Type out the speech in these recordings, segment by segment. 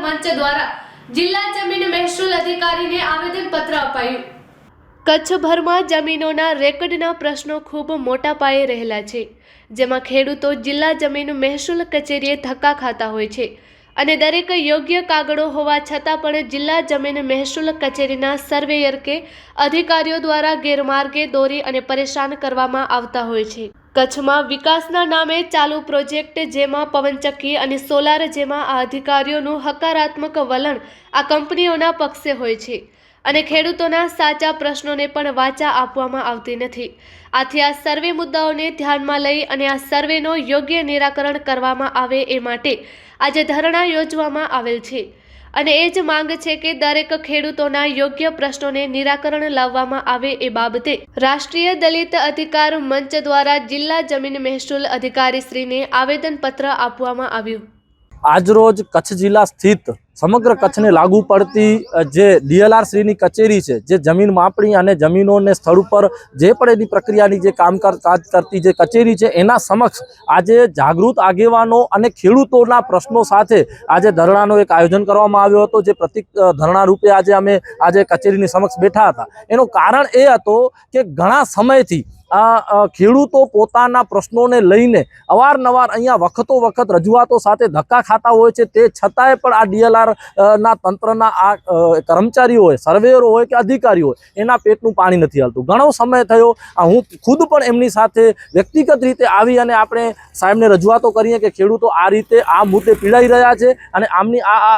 મંચ દ્વારા જિલ્લા જમીન મહેસૂલ અધિકારીને આવેદન પત્ર અપાયું. કચ્છભરમાં જમીનોના રેકર્ડના પ્રશ્નો ખૂબ મોટા પાયે રહેલા છે, જેમાં ખેડૂતો જિલ્લા જમીન મહેસૂલ કચેરીએ ધક્કા ખાતા હોય છે અને દરેક યોગ્ય કાગળો હોવા છતાં પણ જિલ્લા જમીન મહેસૂલ કચેરીના સર્વેયર કે અધિકારીઓ દ્વારા ગેરમાર્ગે દોરી અને પરેશાન કરવામાં આવતા હોય છે. કચ્છમાં વિકાસના નામે ચાલુ પ્રોજેક્ટ જેમાં પવનચક્કી અને સોલાર જેમાં આ અધિકારીઓનું હકારાત્મક વલણ આ કંપનીઓના પક્ષે હોય છે. અને ખેડૂતોના સાચા પ્રશ્નોને પણ વાચા આપવામાં આવતી નથી. આથી આ સર્વે મુદ્દાઓને ધ્યાનમાં લઈ અને આ સર્વેનો યોગ્ય નિરાકરણ કરવામાં આવે એ માટે આજે ધરણા યોજવામાં આવેલ છે. અને એ જ માંગ છે કે દરેક ખેડૂતોના યોગ્ય પ્રશ્નોને નિરાકરણ લાવવામાં આવે એ બાબતે રાષ્ટ્રીય દલિત અધિકાર મંચ દ્વારા જિલ્લા જમીન મહેસૂલ અધિકારીશ્રીને આવેદનપત્ર આપવામાં આવ્યું. આજરોજ કચ્છ જિલ્લા સ્થિત સમગ્ર કચ્છને લાગુ પડતી જે ડીએલઆર શ્રીની કચેરી છે, જે જમીન માપણી અને જમીનોને સ્થળ ઉપર જે પણ એની પ્રક્રિયાની જે કામ કરતી જે કચેરી છે, એના સમક્ષ આજે જાગૃત આગેવાનો અને ખેડૂતોના પ્રશ્નો સાથે આજે ધરણાનો એક આયોજન કરવામાં આવ્યો હતો, જે પ્રતિક ધરણા રૂપે આજે અમે આજે કચેરીની સમક્ષ બેઠા હતા. એનું કારણ એ હતો કે ઘણા સમયથી આ ખેડૂતો પોતાના પ્રશ્નોને લઈને અવારનવાર અહીંયા વખતો વખત રજૂઆતો સાથે ધક્કા ખાતા હોય છે, તે છતાંય પણ આ ડીએલઆર ના તંત્રના આ કર્મચારીઓ હોય, સર્વેયરો હોય કે અધિકારીઓ હોય, એના પેટનું પાણી નથી હાલતું. ઘણો સમય થયો હું ખુદ પણ એમની સાથે વ્યક્તિગત રીતે આવી અને આપણે સાહેબને રજૂઆતો કરીએ કે ખેડૂતો આ રીતે આ મુદ્દે પીડાઈ રહ્યા છે અને આમની આ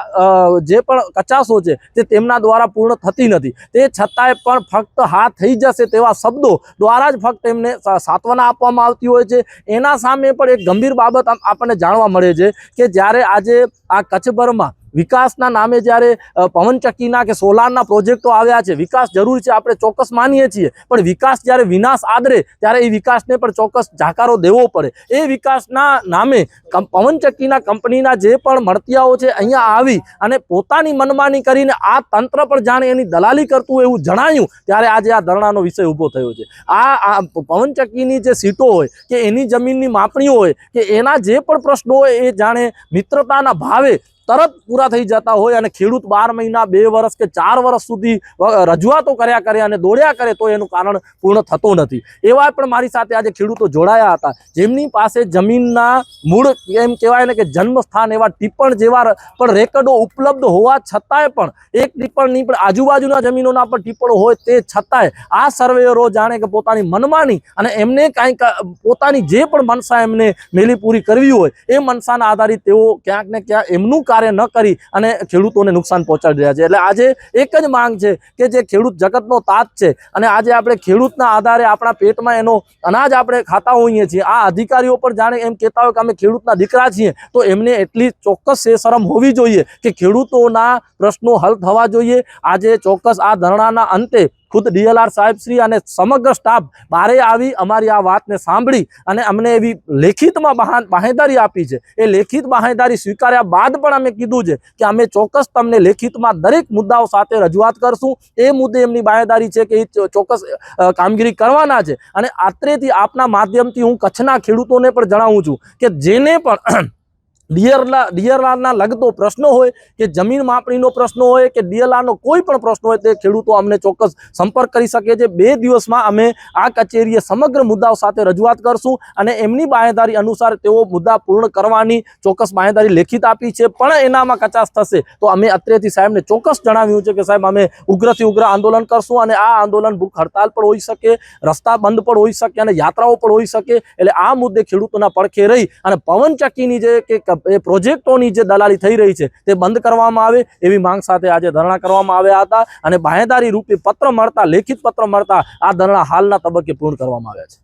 જે પણ કચાશો છે તે તેમના દ્વારા પૂર્ણ થતી નથી. તે છતાંય પણ ફક્ત હા થઈ જશે તેવા શબ્દો દ્વારા જ ફક્ત એમને સાંત્વના આપવામાં આવતી હોય છે. એના સામે પણ એક ગંભીર બાબત આપણને જાણવા મળે છે કે જ્યારે આજે આ કચ્છભરમાં વિકાસના નામે જ્યારે પવનચક્કીના કે સોલારના પ્રોજેક્ટો આવ્યા છે, વિકાસ જરૂર છે, આપણે ચોક્કસ માનીએ છીએ. પણ વિકાસ જ્યારે વિનાશ આદરે, ત્યારે એ વિકાસને પણ ચોક્કસ જાકારો દેવો પડે. એ વિકાસના નામે પવનચક્કીના કંપનીના જે પણ મળતિયાઓ છે, અહીંયા આવી અને પોતાની મનમાની કરીને આ તંત્ર પણ જાણે એની દલાલી કરતું એવું જણાયું, ત્યારે આજે આ ધરણાનો વિષય ઊભો થયો છે. આ પવનચક્કીની જે સીટો હોય, કે એની જમીનની માપણીઓ હોય, કે એના જે પણ પ્રશ્નો હોય, એ જાણે મિત્રતાના ભાવે તરત પૂરા થઈ જતા હોય અને ખેડૂત બાર મહિના, બે વર્ષ કે ચાર વર્ષ સુધી રજૂઆતો કર્યા કરે અને દોડ્યા કરે, તો એનું કારણ પૂર્ણ થતું નથી. એવા પણ મારી સાથે આજે ખેડૂતો જોડાયા હતા. જેમની પાસે જમીનના મૂળ એમ કહેવાય ને કે જન્મસ્થાન એવા ટિપ્પણ જેવા પણ રેકર્ડો ઉપલબ્ધ હોવા છતાંય પણ એક ટિપ્પણની પણ આજુબાજુના જમીનોના પણ ટિપ્પણો હોય તે છતાંય આ સર્વેયરો જાણે કે પોતાની મનમાની અને એમને કાંઈક પોતાની જે પણ મનસા એમને મેલી પૂરી કરવી હોય, એ મનસાના આધારિત તેઓ ક્યાંક ને ક્યાંક એમનું કાર્ય ન કરી અને ખેડૂતોને નુકસાન પહોંચાડી રહ્યા છે. એટલે આજે એક જ માંગ છે કે જે ખેડૂત જગતનો તાત છે અને આજે આપણે ખેડૂતના આધારે આપણા પેટમાં એનો અનાજ આપણે ખાતા હોઈએ છીએ. આ અધિકારીઓ પણ જાણે એમ કહેતા હોય કે અમે ખેડૂતના દીકરા છીએ, તો એમને એટલી ચોક્કસ એ શરમ હોવી જોઈએ કે ખેડૂતોના પ્રશ્નો હલ થવા જોઈએ. આજે ચોક્કસ આ ધરણાના અંતે ખુદ ડીએલઆર સાહેબશ્રી અને સમગ્ર સ્ટાફ બારે આવી અમારી આ વાતને સાંભળી અને અમને એવી લેખિતમાં બહા- બાહેંધરી આપી છે. એ લેખિત બાહેંધરી સ્વીકાર્યા બાદ પણ અમે કીધું છે કે અમે ચોક્કસ તમને લેખિતમાં દરેક મુદ્દાઓ સાથે રજૂઆત કરશું. એ મુદ્દે એમની બાહેંધરી છે કે એ ચોક્કસ કામગીરી કરવાના છે. અને આત્રેથી આપના માધ્યમથી હું કચ્છના ખેડૂતોને પણ જણાવું છું કે જેને પણ ડીઆરના ડીઆરઆરના લગતો પ્રશ્નો હોય કે જમીન માપણીનો પ્રશ્ન હોય કે ડીએલઆરનો કોઈ પણ પ્રશ્ન હોય તે ખેડૂતો અમને ચોક્કસ સંપર્ક કરી શકે છે. બે દિવસમાં અમે આ કચેરીએ સમગ્ર મુદ્દાઓ સાથે રજૂઆત કરશું અને એમની બાંહેધારી અનુસાર તેઓ મુદ્દા પૂર્ણ કરવાની ચોક્કસ બાંહેધારી લેખિત આપી છે. પણ એનામાં કચાશ થશે તો અમે અત્રેથી સાહેબને ચોક્કસ જણાવ્યું છે કે સાહેબ અમે ઉગ્રથી ઉગ્ર આંદોલન કરશું અને આ આંદોલન ભૂખ હડતાલ પણ હોઈ શકે, રસ્તા બંધ પણ હોઈ શકે અને યાત્રાઓ પણ હોઈ શકે. એટલે આ મુદ્દે ખેડૂતોના પડખે રહી અને પવનચક્કીની જે કે ક- એ પ્રોજેક્ટોની જે દલાલી થઈ રહી છે તે બંધ કરવામાં આવે એવી માંગ સાથે આજે ધરણા કરવામાં આવ્યા હતા અને બાહેદારી રૂપે પત્ર મળતા, લેખિત પત્ર મળતા આ ધરણા હાલના તબક્કે પૂર્ણ કરવામાં આવ્યા છે.